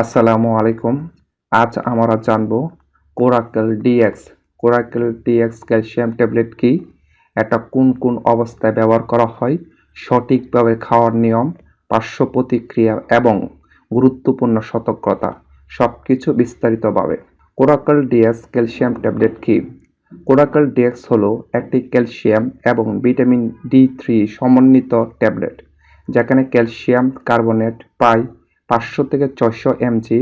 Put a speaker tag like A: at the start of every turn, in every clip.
A: আসসালামু আলাইকুম। আজ আমরা জানব Coracal DX Coracal DX calcium tablet কি? এটা কোন কোন অবস্থায় ব্যবহার করা হয়? সঠিকভাবে খাওয়ার নিয়ম, পার্শ্ব প্রতিক্রিয়া এবং গুরুত্বপূর্ণ সতর্কতা সব কিছু বিস্তারিতভাবে। কোরাকেল ডিএক্স ক্যালসিয়াম ট্যাবলেট কি? কোরাকেল ডিএক্স হলো একটি ক্যালসিয়াম এবং ভিটামিন ডি থ্রি সমন্বিত ট্যাবলেট, যেখানে ক্যালসিয়াম কার্বনেট প্রায় পাঁচশো থেকে ছয়শো এমজি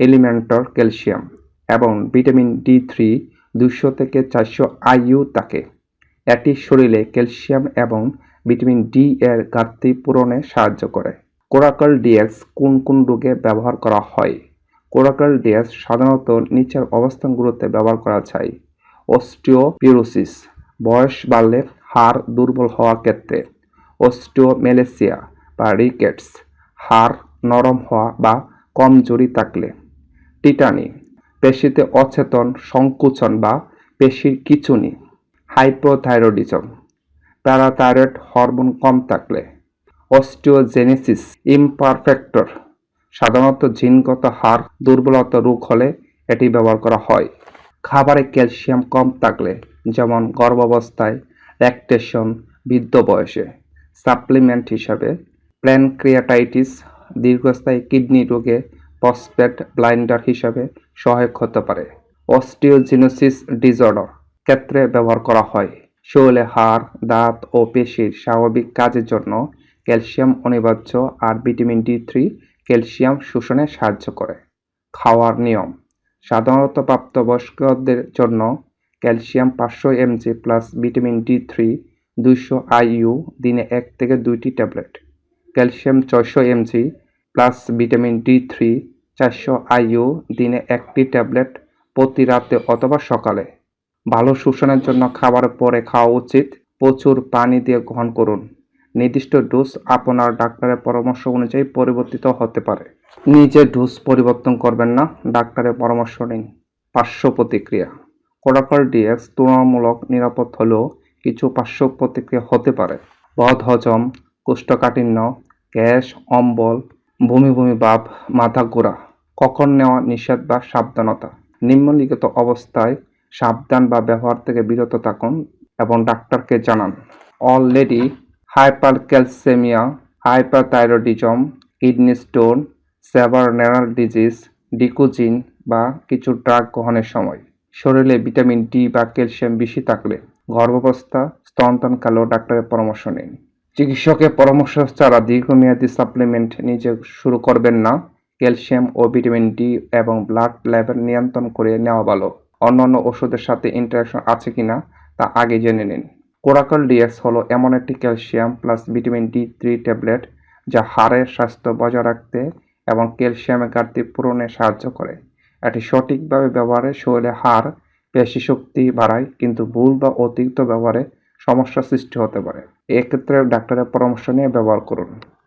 A: এলিমেন্টর ক্যালসিয়াম এবং ভিটামিন ডি থ্রি দুশো থেকে চারশো আইইউ থাকে এটি শরীরে ক্যালসিয়াম এবং ভিটামিন ডি এর ঘাটতি পূরণে সাহায্য করে। কোরাকল ডিএক্স কোন কোন রোগে ব্যবহার করা হয়? কোরাকল ডিএক্স সাধারণত নিচের অবস্থানগুলোতে ব্যবহার করা যায়। অস্টিওপিরোসিস বয়স বাড়লে হাড় দুর্বল হওয়ার ক্ষেত্রে। অস্টিওমেলেসিয়া বা রিকেটস হাড় নরম হওয়া বা কমজোরি থাকলে। টিটানি, পেশিতে অচেতন সংকুচন বা পেশির কিচুনি, হাইপোথাইরয়েডিজম, প্যারাথাইরয়েড হরমোন কম থাকলে। অস্টিওজেনেসিস, ইমপারফেক্টর, সাধারণত জিনগত হার দুর্বলতা রোগ হলে এটি ব্যবহার করা হয়। খাবারে ক্যালসিয়াম কম থাকলে, যেমন গর্ভাবস্থায় ল্যাকটেশন বৃদ্ধ বয়সে। সাপ্লিমেন্ট হিসাবে প্ল্যানক্রিয়াটাইটিস দীর্ঘস্থায়ী কিডনি রোগে ফসফেট ব্লাইন্ডার হিসাবে সহায়ক হতে পারে। অস্টিওজিনোসিস ডিজর্ডার ক্ষেত্রে ব্যবহার করা হয়। শরীরে হাড়, দাঁত ও পেশির স্বাভাবিক কাজের জন্য ক্যালসিয়াম অনিবার্য আর ভিটামিন ডি থ্রি ক্যালসিয়াম শোষণে সাহায্য করে। খাওয়ার নিয়ম সাধারণত প্রাপ্তবয়স্কদের জন্য ক্যালসিয়াম পাঁচশো mg plus vitamin D three দুইশো আইইউ দিনে এক থেকে দুইটি ট্যাবলেট। ক্যালসিয়াম ছয়শো mg plus vitamin D three চারশো আইইউ দিনে একটি ট্যাবলেট প্রতি রাতে অথবা সকালে। ভালো শোষণের জন্য খাবার পরে খাওয়া উচিত। প্রচুর পানি দিয়ে গ্রহণ করুন। নির্দিষ্ট ডোজ আপনার ডাক্তারের পরামর্শ অনুযায়ী পরিবর্তিত হতে পারে। নিজে ডোজ পরিবর্তন করবেন না, ডাক্তারের পরামর্শ নিন। পার্শ্ব প্রতিক্রিয়া কোডাকল ডিএক্স তুলনামূলক নিরাপদ হলেও কিছু পার্শ্ব প্রতিক্রিয়া হতে পারে। বদ হজম কোষ্ঠকাঠিন্য গ্যাস, অম্বল বমি বমি ভাব মাথা ঘোরা কখন নেওয়া নিষেধ বা সাবধানতা? নিম্নলিখিত অবস্থায় সাবধান বা ব্যবহার থেকে বিরত থাকুন এবং ডাক্তারকে জানান। Already hypercalcaemia hyper hyperthyroidism, kidney stone সেভারনেরাল disease, ডিকুজিন বা কিছু ড্রাগ গ্রহণের সময়। শরীরে ভিটামিন ডি বা ক্যালসিয়াম বেশি থাকলে গর্ভাবস্থা স্তনদানকালেও ডাক্তারের পরামর্শ নিন। চিকিৎসকের পরামর্শ ছাড়া দীর্ঘমেয়াদী সাপ্লিমেন্ট নিজে শুরু করবেন না। ক্যালসিয়াম ও ভিটামিন ডি এবং ব্লাড লেভেল নিয়ন্ত্রণ করে নেওয়া ভালো। অন্যান্য ওষুধের সাথে ইন্টারাকশন আছে কিনা তা আগে জেনে নিন। কোরাকল ডিএক্স হলো এমন একটি calcium plus vitamin D three tablet যা হাড়ের স্বাস্থ্য বজায় রাখতে এবং ক্যালসিয়ামের ঘাটতি পূরণে সাহায্য করে। এটি সঠিকভাবে ব্যবহারে শরীরে হাড়, পেশি শক্তি বাড়ায়, কিন্তু ভুল বা অতিরিক্ত ব্যবহারে সমস্যা সৃষ্টি হতে পারে। এক্ষেত্রে ডাক্তারের পরামর্শ নিয়ে ব্যবহার করুন।